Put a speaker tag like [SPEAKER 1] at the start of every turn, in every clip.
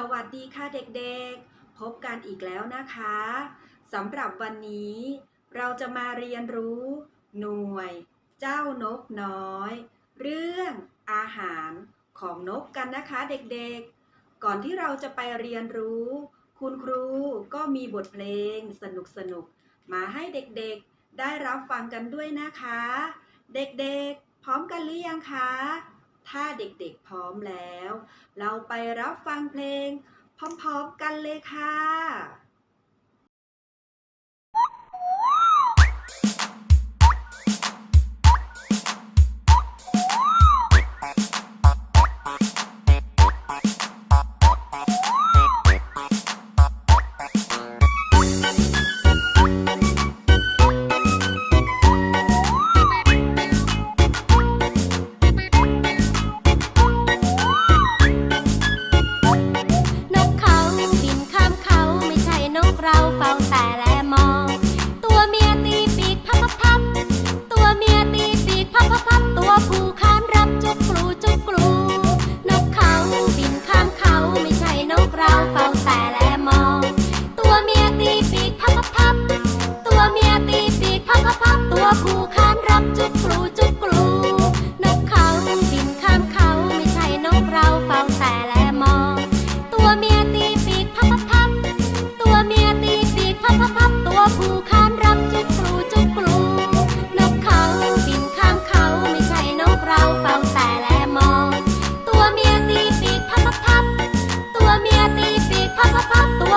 [SPEAKER 1] สวัสดีค่ะเด็กๆ พบกันอีกแล้วนะคะสำหรับวันนี้ เราจะมาเรียนรู้ หน่วย เจ้านกน้อย เรื่องอาหารของนกกันนะคะเด็กๆ ก่อนที่เราจะไปเรียนรู้ คุณครูก็มีบทเพลงสนุกๆ มาให้เด็กๆได้รับฟังกันด้วยนะคะ เด็กๆ พร้อมกันหรือยังคะ ถ้าเด็กๆพร้อมแล้ว เราไปรับฟังเพลงพร้อมๆกันเลยค่ะ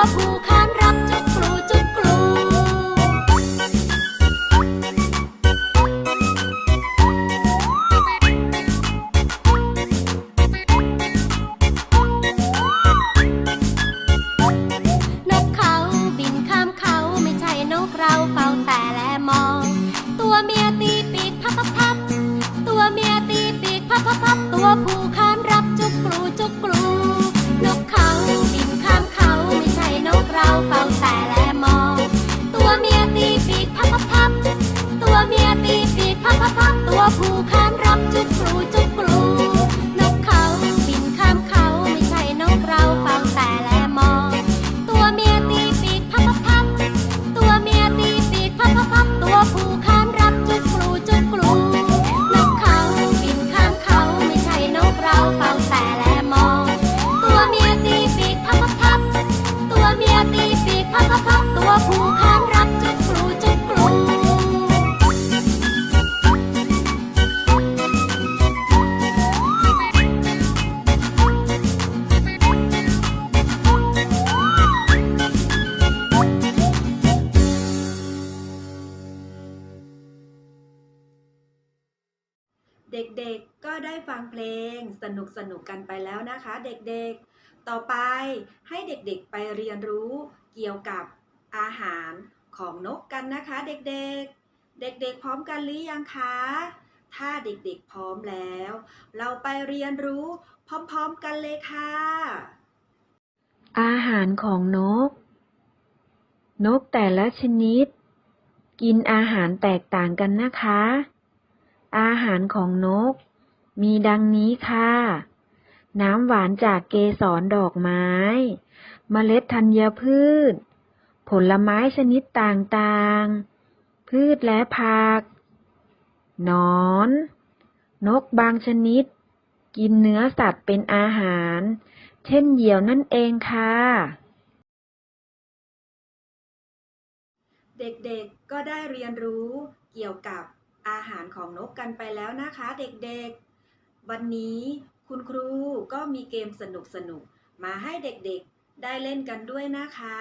[SPEAKER 2] บพับ เด็
[SPEAKER 1] กๆก็ได้ฟังเพลงสนุกๆกันไปแล้วนะคะ เด็กๆ ต่อไปให้เด็กๆไปเรียนรู้เกี่ยวกับอาหารของนกกันนะคะ เด็กๆ เด็กๆ พร้อมกันหรือยังคะ ถ้าเด็กๆพร้อมแล้ว เราไปเรียนรู้พร้อมๆกันเลยค่ะ
[SPEAKER 3] อาหารของนก นกแต่ละชนิด กินอาหารแตกต่างกันนะคะ อาหารของนก มีดังนี้ค่ะ น้ำหวานจากเกสรดอกไม้ เมล็ดธัญพืช ผลไม้ชนิดต่างๆ พืชและผัก นอน นกบางชนิด กินเนื้อสัตว์เป็นอาหาร เช่นเหยี่ยวนั่นเองค่ะ
[SPEAKER 1] เด็กๆ ก็ได้เรียนรู้เกี่ยวกับ อาหารของนกกันไปแล้วนะคะเด็กๆ วันนี้คุณครูก็มีเกมสนุกๆมาให้เด็กๆได้เล่นกันด้วยนะคะ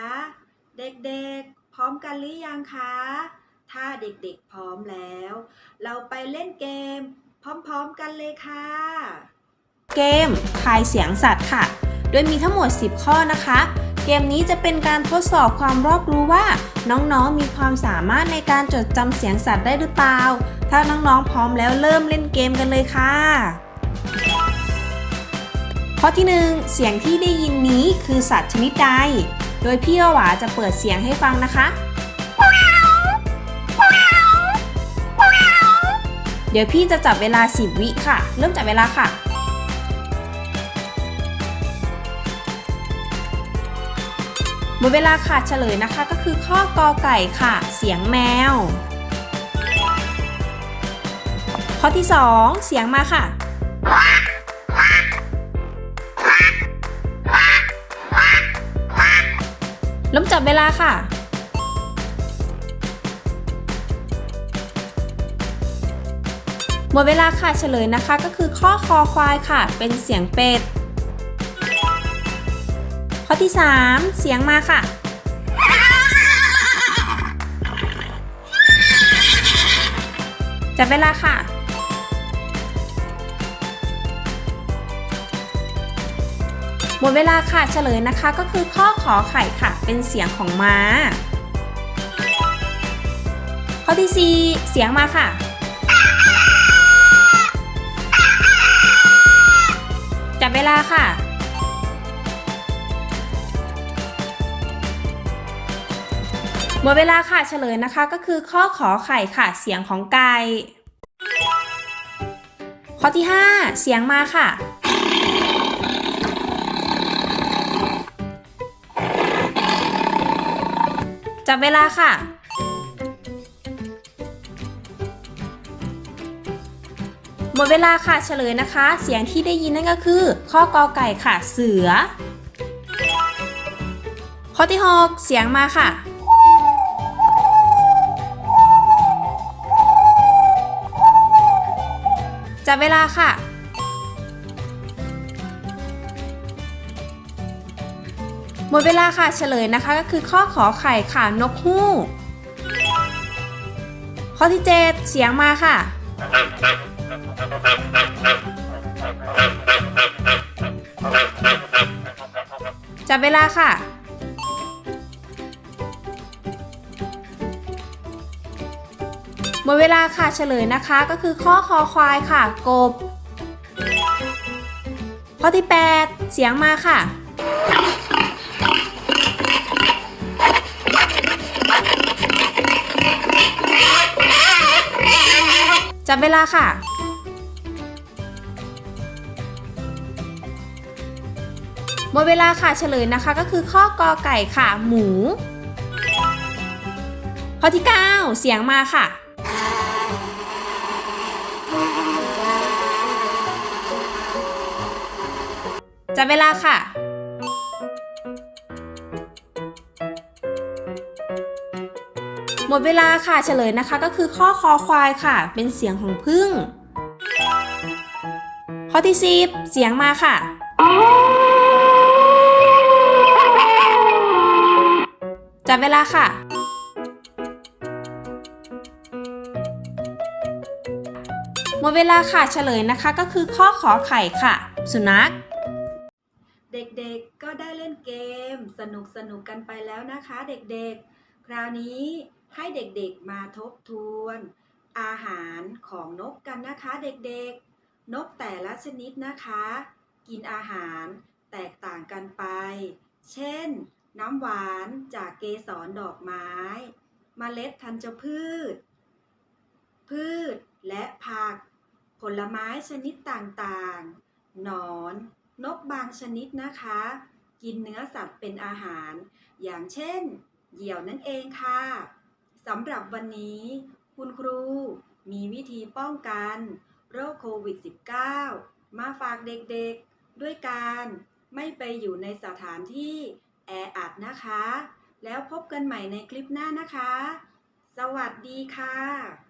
[SPEAKER 1] เด็กๆ พร้อมกันหรือยังคะ ถ้าเด็กๆพร้อมแล้ว เราไปเล่นเกม พร้อมๆกันเลยค่ะ
[SPEAKER 4] เกมทายเสียงสัตว์ค่ะ โดยมีทั้งหมด 10 ข้อนะคะเกมนี้จะเป็นการทดสอบความรอบรู้ว่า น้องๆมีความสามารถในการจดจำเสียงสัตว์ได้หรือเปล่า ถ้าน้องๆพร้อมแล้วเริ่มเล่นเกมกันเลยค่ะข้อที่ 1 เสียงที่ได้ยินนี้คือสัตว์ชนิดใด โดยพี่หวาจะเปิดเสียงให้ฟังนะคะ เดี๋ยวพี่จะจับเวลา 10 วิค่ะ เริ่มจับเวลาค่ะ หมดเวลาค่ะเฉลยนะคะก็คือข้อกอไก่ค่ะ เสียงแมว ข้อที่ 2 เสียงมาค่ะ ล้มจับเวลาค่ะ หมดเวลาค่ะเฉลยนะคะก็คือข้อคอควายค่ะ เป็นเสียงเป็ด ข้อที่ 3 เสียงมาค่ะ จับเวลาค่ะ หมดเวลาค่ะเฉลยนะคะก็คือข้อขอไข่ค่ะ เป็นเสียงของม้า ข้อที่ 4 เสียงมาค่ะจับเวลาค่ะ หมดเวลาค่ะเฉลยนะคะก็คือข้อขอไข่ค่ะ เสียงของไก่ข้อที่ 5 เสียงมาค่ะ จับเวลาค่ะ หมดเวลาค่ะเฉลยนะคะ เสียงที่ได้ยินนั่นก็คือ ข้อกอไก่ค่ะ เสือ ข้อที่ 6 เสียงมาค่ะ จับเวลาค่ะ หมดเวลาค่ะเฉลยนะคะก็คือข้อขอไข่ค่ะนกฮูกข้อที่7เสียงมาค่ะ จับเวลาค่ะ มดเวลาค่ะเฉลยนะคะก็คือข้อคอควายค่ะ กบ ข้อที่ 8 เสียงมาค่ะ จับเวลาค่ะหมดเวลาค่ะเฉลยนะคะก็คือข้อกอไก่ค่ะ หมู ข้อที่ 9 เสียงมาค่ะ จับเวลาค่ะ หมดเวลาค่ะเฉลยนะคะก็คือข้อคอควายค่ะ เป็นเสียงของพึ่ง ข้อที่10เสียงมาค่ะ จับเวลาค่ะ หมดเวลาค่ะเฉลยนะคะก็คือข้อขอไข่ค่ะ สุนัข
[SPEAKER 1] ด็กๆ ก็ได้เล่นเกม สนุกสนุกกันไปแล้วนะคะ เด็กๆ คราวนี้ให้เด็กๆมาทบทวน อาหารของนกกันนะคะเด็กๆ นกแต่ละชนิดนะคะ กินอาหารแตกต่างกันไป เช่น น้ำหวานจากเกสรดอกไม้เมล็ดธัญพืช พืชและผัก ผลไม้ชนิดต่างๆ หนอน นกบางชนิดนะคะ กินเนื้อสัตว์เป็นอาหาร อย่างเช่น เหยี่ยวนั่นเองค่ะสำหรับวันนี้ คุณครูมีวิธีป้องกันโรคโควิด -19 มาฝากเด็กๆ ด้วยการไม่ไปอยู่ในสถานที่แออัดนะคะ แล้วพบกันใหม่ในคลิปหน้านะคะ สวัสดีค่ะ